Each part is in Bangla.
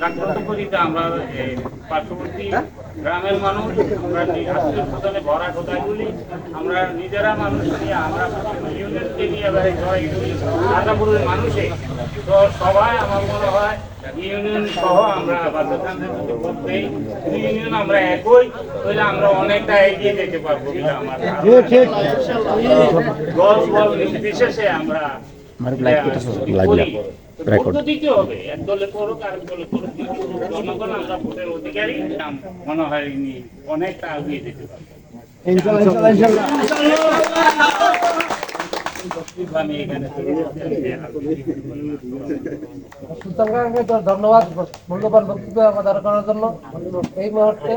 জাগ্রত করি যে আমরা পার্শ্ববর্তী গ্রামের মানুষ আমরা নি- আত্মীয় ভরা কোথায় আমরা নিজেরা মানুষ নিয়ে আমরা ইউনিয়নকে নিয়ে বেড়াই রাজাপুরের মানুষে তো সবাই আমার মনে হয় ইউনিয়ন সহ আমরা বাধ্যতান্ত্রিক যদি ভোট ইউনিয়ন আমরা একই তাহলে আমরা অনেকটা এগিয়ে যেতে পারব আমার দল বল নির্বিশেষে আমরা আমার লাইভ করতেছো? Live live. রেকর্ড। দিতে হবে এক দলে করুক আর এক দলে করুক জনগণ আমরা ভোটের অধিকারী মনে হয় অনেকটা এগিয়ে যেতে পারব আমি এখানে সুলতানকে ধন্যবাদ মূল্যবান বক্তব্য আমাদের করার জন্য এই মুহূর্তে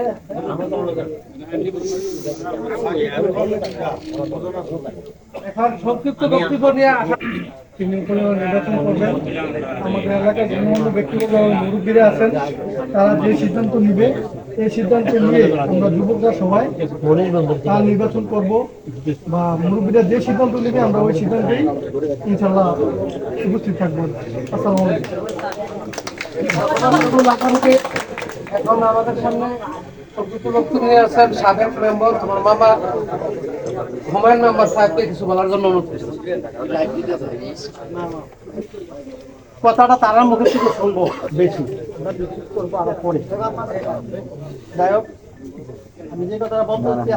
এখন সংক্ষিপ্ত বক্তব্য নিয়ে আসা তিনি নির্বাচন করবেন। আমাদের এলাকায় যে অন্য ব্যক্তিগত মুরব্বীরা আছেন। তারা যে সিদ্ধান্ত নিবে এই সিদ্ধান্ত নিয়ে আমরা যুবকরা সবাই তার নির্বাচন করব বা মুরব্বীরা যে সিদ্ধান্ত নেবে আমরা ওই সিদ্ধান্তেই ইনশাল্লাহ উপস্থিত থাকব। আসসালামু আলাইকুম। এখন আমাদের সামনে সংক্ষিপ্ত বক্তব্য নিয়ে আছেন সাবেক মেম্বার আমার মামা। হুমায়ুন মেম্বার সাহেবকে কিছু বলার জন্য অনুরোধ করছি। কথাটা তারা মুখে থেকে শুনব। বেশি। যাই হোক, আমি যে কথাটা বলতে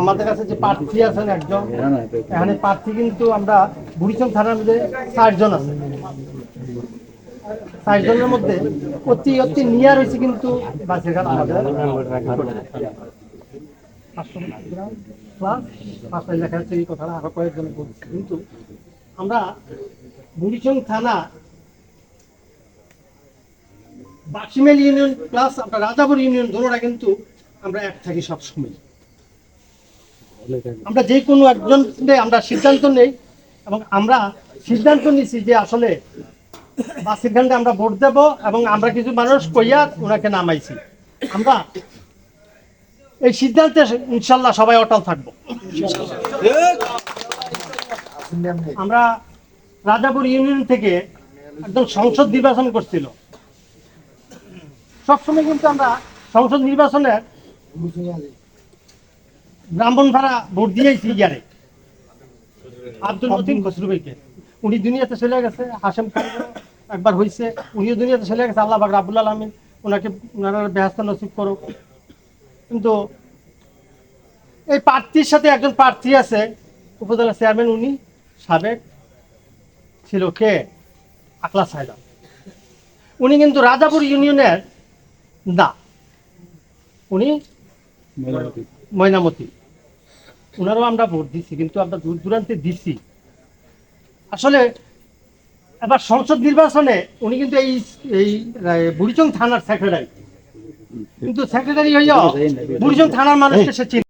আমাদের কাছে যে প্রার্থী আছেন একজন, এখানে প্রার্থী কিন্তু আমরা বুড়িচং থানার মধ্যে চারজন আছে। ষাটজনের মধ্যে অতি অতি নিয়া রয়েছে কিন্তু বাসের আমাদের ইউনিয়ন আমরা রাজাপুর ইউনিয়ন দুটোটা কিন্তু আমরা এক থাকি সব সময় আমরা যে কোনো একজন আমরা সিদ্ধান্ত নেই এবং আমরা সিদ্ধান্ত নিছি যে আসলে বাসের ঘাটে আমরা ভোট দেব এবং আমরা কিছু মানুষ কইয়া ওনাকে নামাইছি। আমরা এই সিদ্ধান্তে ইনশাল্লাহ সবাই অটল থাকব। আমরা রাজাপুর ইউনিয়ন থেকে একদম সংসদ নির্বাচন করছিল। সবসময় কিন্তু আমরা সংসদ নির্বাচনে ব্রাহ্মণপাড়া ভোট দিয়েছি ইয়ারে। আব্দুল মতিন খসরু ভাইকে। উনি দুনিয়াতে চলে গেছে হাসেম খান। একবার হয়েছে উনিও দুনিয়াতে চলে গেছে আল্লাহ বাক রাবুল আলমিন ওনাকে ওনারা বেহাস্ত নসিব করুক কিন্তু এই প্রার্থীর সাথে একজন প্রার্থী আছে উপজেলা চেয়ারম্যান উনি সাবেক ছিল কে? আকলা সাহেদা উনি কিন্তু রাজাপুর ইউনিয়নের না উনি ময়নামতি। ওনারও আমরা ভোট দিচ্ছি কিন্তু আমরা দূর দূরান্তে দিছি। আসলে এবার সংসদ নির্বাচনে উনি কিন্তু এই এই বুড়িচং থানার সেক্রেটারি কিন্তু সেক্রেটারি হইয়া বুড়িচং থানার মানুষকে সে